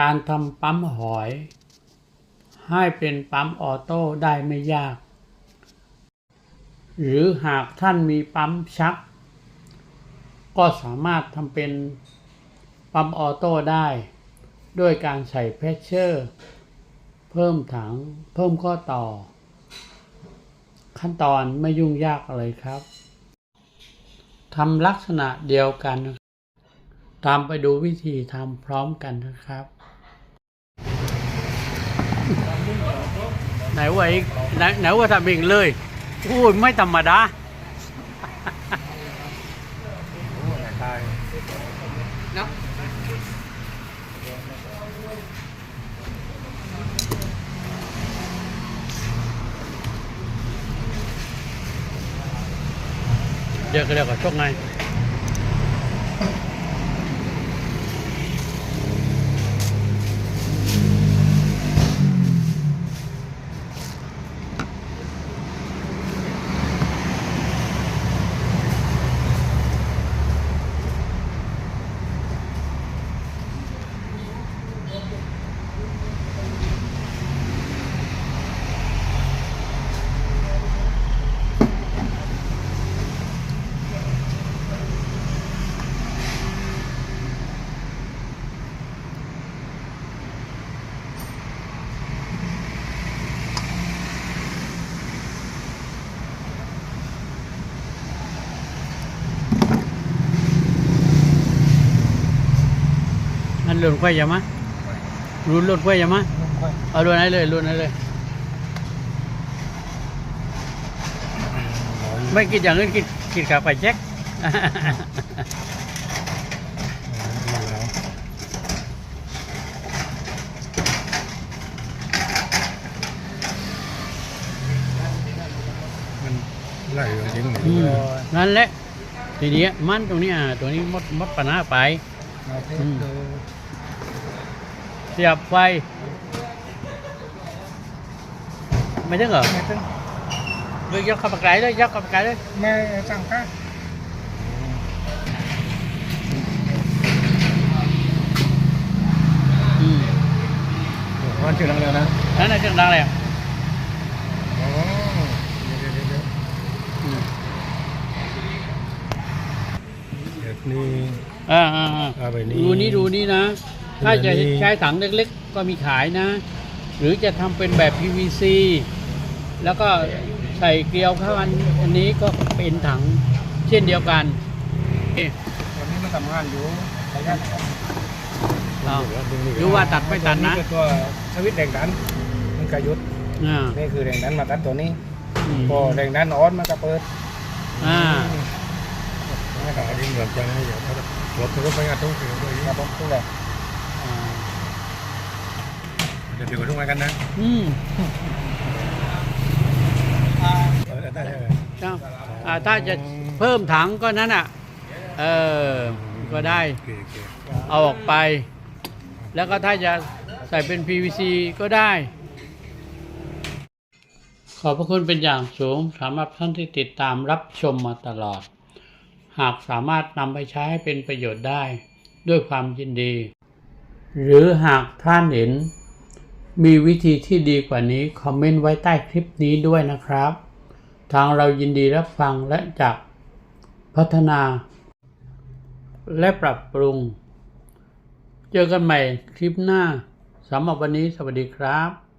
การทำปั๊มหอย ให้เป็นปั๊มออโต้ได้ไม่ยาก หรือหากท่านมีปั๊มชัก ก็สามารถทำเป็นปั๊มออโต้ได้ ด้วยการใส่เพชเชอร์ เพิ่มถัง เพิ่มข้อต่อ ขั้นตอนไม่ยุ่งยากเลยครับทำลักษณะเดียวกัน ตามไปดูวิธีทำพร้อมกันนะครับ ไหนว่าอีกไหนไหนว่าทำเองเลยอู้ยไม่ธรรมดาเดี๋ยวก็เดี๋ยวก็ชกไง รุ่นไฟยังมะรุ่นรุ่นไฟยังมะเอารุ่นไหนเลยรุ่นไหนเลยไม่กินอย่างอื่นกินกินขาไปแจ็คมันไหลจริงอืมนั่นแหละทีนี้มันตรงนี้อะตรงนี้มดมดปัญหาไปอ สียบไฟไม่ถึงเหรอเยกเข้าไปไกลเลยยกเข้าไปไกลเลยแม่สั่งค่ะอืมวันชื่อดังเร็วนะนั่นน่ะจังดังเลยอะโอ้เดี๋ยวเดี๋ยวเดี๋ยวอืมเดี๋ยวนี่อ่าอ่าอ่าเอาไปนี่ดูนี่ดูนี่นะ ถ้าจะดูนี่ใช้ถังเล็กๆ ก็มีขายนะ หรือจะทำเป็นแบบ PVC แล้วก็ใส่เกลียวเข้าอันอันนี้ก็เป็นถังเช่นเดียวกันเอ๊ะวันนี้มันทำงานอยู่ใช้งานเอาดูว่าตัดไม่ตัดนะคือตัวสวิตช์แรงดันมันกระยุดอ่านี่คือแรงดันมาตัดตัวนี้อืมพอแรงดันอ่อนมันก็เปิดอ่าไม่ขายดิ้นเหมือนกันให้เดี๋ยวเขาจะรถเขาก็ไปงานตู้เสือด้วยครับผมตู้แหละอ่าเดี๋ยวเดี๋ยวทุกวันกันนะอืมเออได้ได้เจ้าอ่าถ้าจะเพิ่มถังก็นั้นอะ เออ ก็ได้ โอเคโอเคเอาออกไป แล้วก็ถ้าจะใส่เป็น PVC ก็ได้ ขอบพระคุณเป็นอย่างสูงสำหรับท่านที่ติดตามรับชมมาตลอด หากสามารถนำไปใช้ให้เป็นประโยชน์ได้ ด้วยความยินดี หรือหากท่านเห็น มีวิธีที่ดีกว่านี้คอมเมนต์ไว้ใต้คลิปนี้ด้วยนะครับ ทางเรายินดีรับฟังและจะพัฒนา และปรับปรุง เจอกันใหม่คลิปหน้าสำหรับวันนี้สวัสดีครับ